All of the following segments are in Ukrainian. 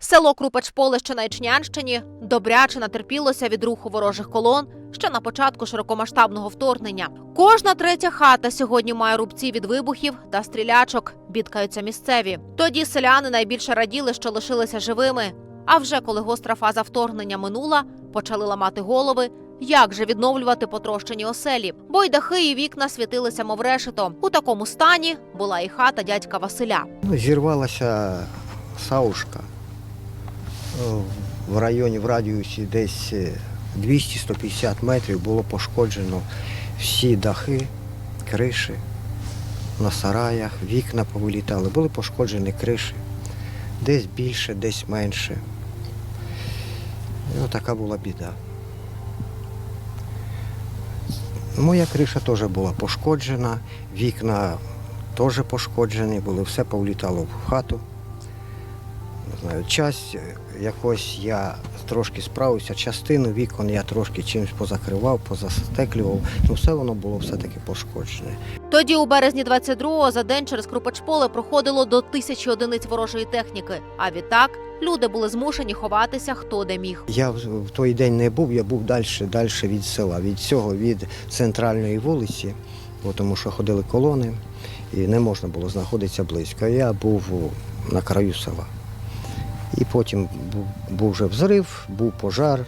Село Крупачполе, що на Ічнянщині, добряче натерпілося від руху ворожих колон ще на початку широкомасштабного вторгнення. Кожна третя хата сьогодні має рубці від вибухів та стрілячок. Бідкаються місцеві. Тоді селяни найбільше раділи, що лишилися живими. А вже коли гостра фаза вторгнення минула, почали ламати голови. Як же відновлювати потрощені оселі? Бо й дахи і вікна світилися, мов решето. У такому стані була і хата дядька Василя. Зірвалася саушка в районі, в радіусі десь е, 200-150 метрів було пошкоджено всі дахи, криші на сараях, вікна повилітали, були пошкоджені криші. Десь більше, десь менше. І така була біда. Моя криша теж була пошкоджена, вікна теж пошкоджені були, все повлітало в хату. Не знаю, часть е, якось я трошки справився, частину вікон я трошки чимось позакривав, позастеклював. Ну все воно було все-таки пошкоджене. Тоді, у березні 22-го, за день через Крупачполе проходило до тисячі одиниць ворожої техніки. А відтак люди були змушені ховатися хто де міг. Я в в той день не був, я був далі, далі від села, від цього, від центральної вулиці, бо тому що ходили колони і не можна було знаходитися близько. Я був на краю села. І потім був, вже взрив, був пожар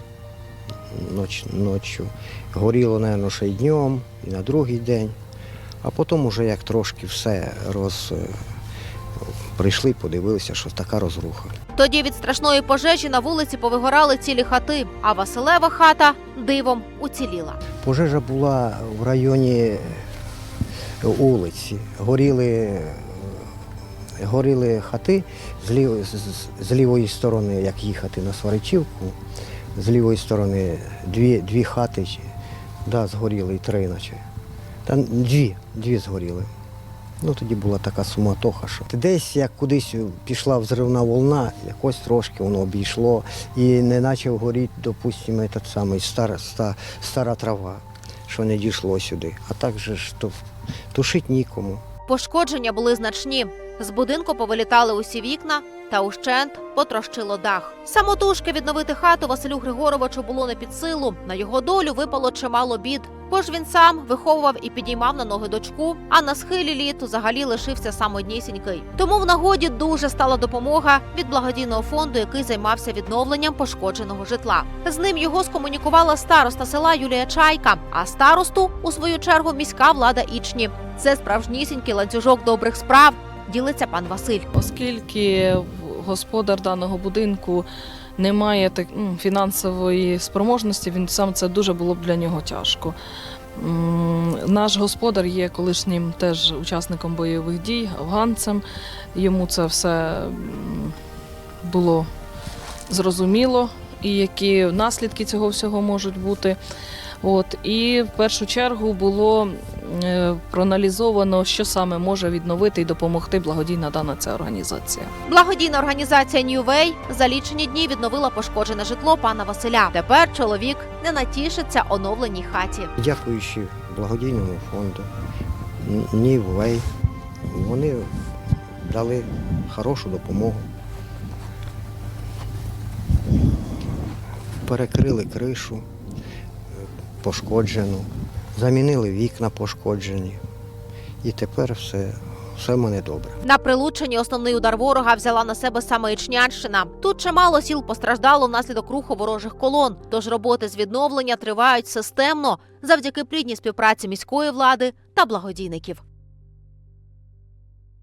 ноч, ночі. Горіло, мабуть, ще й днем, і на другий день. А потім, уже як трошки все роз... прийшли, подивилися, що така розруха. Тоді від страшної пожежі на вулиці повигорали цілі хати, а Василева хата дивом уціліла. Пожежа була в районі вулиці. Горіли, горіли хати з, лів, з, лівої сторони, як їхати на Сваричівку, з лівої сторони дві, дві хати да, згоріли і три наче. Та дві, дві згоріли. Ну тоді була така суматоха, що десь як кудись пішла взривна волна, якось трошки воно обійшло і не почав горіти, допустимо, самий стара, ста, стара трава, що не дійшло сюди. А так же ж то тушить нікому. Пошкодження були значні. З будинку повилітали усі вікна та ущент потрощило дах. Самотужки відновити хату Василю Григоровичу було не під силу. На його долю випало чимало бід. Бо ж він сам виховував і підіймав на ноги дочку, а на схилі літ взагалі лишився сам однісінький. Тому в нагоді дуже стала допомога від благодійного фонду, який займався відновленням пошкодженого житла. З ним його скомунікувала староста села Юлія Чайка, а старосту, у свою чергу, міська влада Ічні. Це справжнісінький ланцюжок добрих справ. Ділиться пан Василь. Оскільки господар даного будинку не має так, фінансової спроможності, він сам це дуже було б для нього тяжко. Наш господар є колишнім теж учасником бойових дій, афганцем. Йому це все було зрозуміло, і які наслідки цього всього можуть бути. От, і в першу чергу було проаналізовано, що саме може відновити і допомогти благодійна дана ця організація. Благодійна організація New Way за лічені дні відновила пошкоджене житло пана Василя. Тепер чоловік не натішиться оновленій хаті. Дякуючи благодійному фонду Ніввей, вони дали хорошу допомогу. Перекрили кришу е, пошкоджену, замінили вікна пошкоджені. І тепер все, все мене добре. На прилученні основний удар ворога взяла на себе саме Ічнянщина. Тут чимало сіл постраждало внаслідок руху ворожих колон. Тож роботи з відновлення тривають системно завдяки плідній співпраці міської влади та благодійників.